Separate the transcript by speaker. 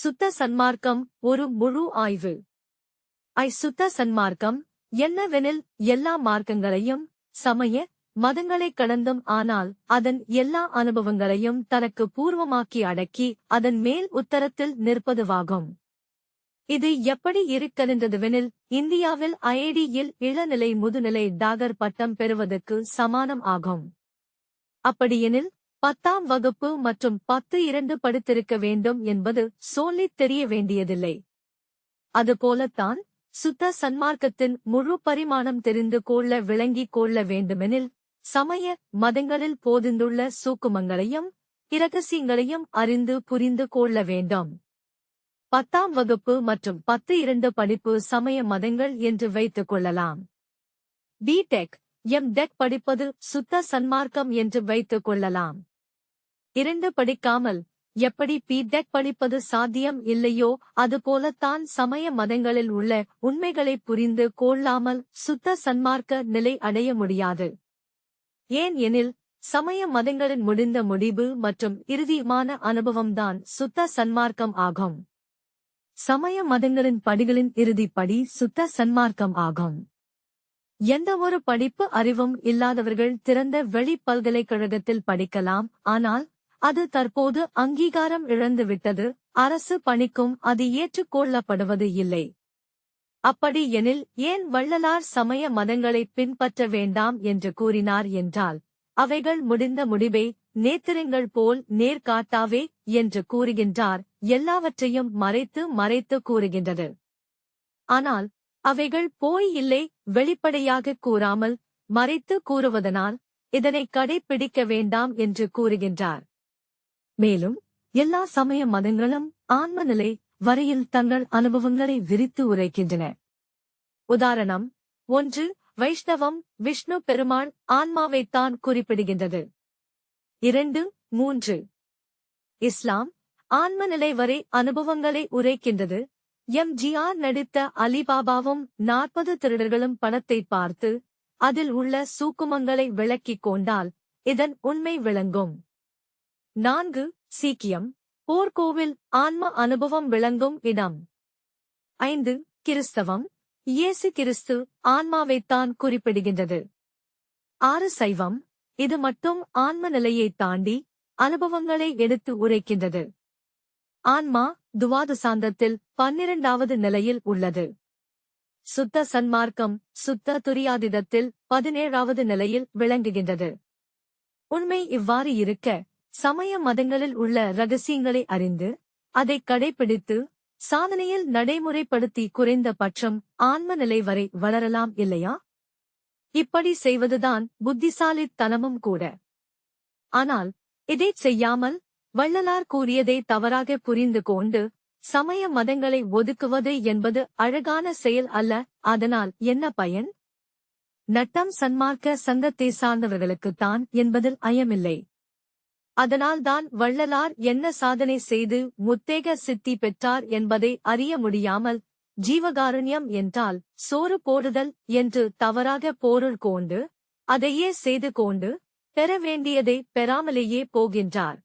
Speaker 1: சுத்த சன்மார்க்கம் ஒரு முழு ஆய்வு. ஐ சுத்த சன்மார்க்கம் என்னவெனில் எல்லா மார்க்கங்களையும் சமய மதங்களைக் கடந்தும் ஆனால் அதன் எல்லா அனுபவங்களையும் தனக்கு பூர்வமாக்கி அடக்கி அதன் மேல் உத்தரத்தில் நிற்பதுவாகும். இது எப்படி இருக்கின்றதுவெனில் இந்தியாவில் ஐஐடியில் இளநிலை முதுநிலை டாகர் பட்டம் பெறுவதற்கு சமானம் ஆகும். அப்படியெனில் பத்தாம் வகுப்பு மற்றும் பத்து இரண்டு படித்திருக்க வேண்டும் என்பது சொல்லித் தெரிய வேண்டியதில்லை. அதுபோலத்தான் சுத்த சன்மார்க்கத்தின் முழு பரிமாணம் தெரிந்து கொள்ள விளங்கிக் கொள்ள வேண்டுமெனில் சமய மதங்களில் போதிந்துள்ள சூக்குமங்களையும் இரகசியங்களையும் அறிந்து புரிந்து கொள்ள வேண்டும். பத்தாம் வகுப்பு மற்றும் பத்து இரண்டு படிப்பு சமய மதங்கள் என்று வைத்துக் கொள்ளலாம். பிடெக் எம் டெக் படிப்பது சுத்த சன்மார்க்கம் என்று வைத்துக் கொள்ளலாம். இருந்து படிக்காமல் எப்படி பீட்பேக் படிப்பது சாத்தியம் இல்லையோ அதுபோலத்தான் சமய மதங்களில் உள்ள உண்மைகளை புரிந்து கொள்ளாமல் சுத்த சன்மார்க்க நிலை அடைய முடியாது. ஏன் எனில் சமய மதங்களின் முடிந்த முடிவு மற்றும் இறுதியுமான அனுபவம்தான் சுத்த சன்மார்க்கம் ஆகும். சமய மதங்களின் படிகளின் இறுதிப்படி சுத்த சன்மார்க்கம் ஆகும். எந்த ஒரு படிப்பு அறிவும் இல்லாதவர்கள் திறந்த வெளி பல்கலைக்கழகத்தில் படிக்கலாம் ஆனால் அது தற்போது அங்கீகாரம் இழந்துவிட்டது. அரசு பணிக்கும் அது ஏற்றுக்கொள்ளப்படுவது இல்லை. அப்படி எனில் ஏன் வள்ளலார் சமய மதங்களை பின்பற்ற வேண்டாம் என்று கூறினார் என்றால் அவைகள் முடிந்த முடிவை நேத்திரங்கள் போல் நேர்காட்டாவே என்று கூறுகின்றார். எல்லாவற்றையும் மறைத்து மறைத்து கூறுகின்றது. ஆனால் அவைகள் போய் இல்லை வெளிப்படையாக கூறாமல் மறைத்து கூறுவதனால் இதனை கடைப்பிடிக்க வேண்டாம் என்று கூறுகின்றார். மேலும் எல்லா சமய மதங்களும் ஆன்ம நிலை வரையில் தங்கள் அனுபவங்களை விரித்து உரைக்கின்றன. உதாரணம் ஒன்று வைஷ்ணவம் விஷ்ணு பெருமான் ஆன்மாவைத்தான் குறிப்பிடுகின்றது. இரண்டு மூன்று. இஸ்லாம் ஆன்ம நிலை வரை அனுபவங்களை உரைக்கின்றது. எம். ஜிஆர் நடித்த அலிபாபாவும் நாற்பது திருடர்களும் பணத்தை பார்த்து அதில் உள்ள சூக்குமங்களை விளக்கிக் கொண்டால் இதன் உண்மை விளங்கும். நான்கு சீக்கியம். போர்க்கோவில் ஆன்ம அனுபவம் விளங்கும் இடம். ஐந்து கிறிஸ்தவம். இயேசு கிறிஸ்து ஆன்மாவைத்தான் குறிப்பிடுகின்றது. ஆறு சைவம். இது மட்டும் ஆன்ம நிலையைத் தாண்டி அனுபவங்களை எடுத்து உரைக்கின்றது. ஆன்மா துவாது சாந்தத்தில் பன்னிரண்டாவது நிலையில் உள்ளது. சுத்த சன்மார்க்கம் சுத்த துரியாதிதத்தில் பதினேழாவது நிலையில் விளங்குகின்றது. உண்மை இவ்வாறு இருக்க சமய மதங்களில் உள்ள ரகசியங்களை அறிந்து அதை கடைபிடித்து சாதனையில் நடைமுறைப்படுத்தி குறைந்த பட்சம் ஆன்ம நிலை வரை வளரலாம் இல்லையா? இப்படி செய்வதுதான் புத்திசாலித்தனமும் கூட. ஆனால் இதைச் செய்யாமல் வள்ளலார் கூறியதை தவறாக புரிந்து கொண்டு சமய மதங்களை ஒதுக்குவது என்பது அழகான செயல் அல்ல அதனால் என்ன பயன்? நட்டம் சன்மார்க்க சங்கத்தை சார்ந்தவர்களுக்குத்தான் என்பதில் ஐயமில்லை. அதனால்தான் வள்ளலார் என்ன சாதனை செய்து முத்தேக சித்தி பெற்றார் என்பதை அறிய முடியாமல் ஜீவகாருண்யம் என்றால் சோறு போடுதல் என்று தவறாக பொருள் கொண்டு அதையே செய்து கொண்டு பெற வேண்டியதை பெறாமலேயே போகின்றார்.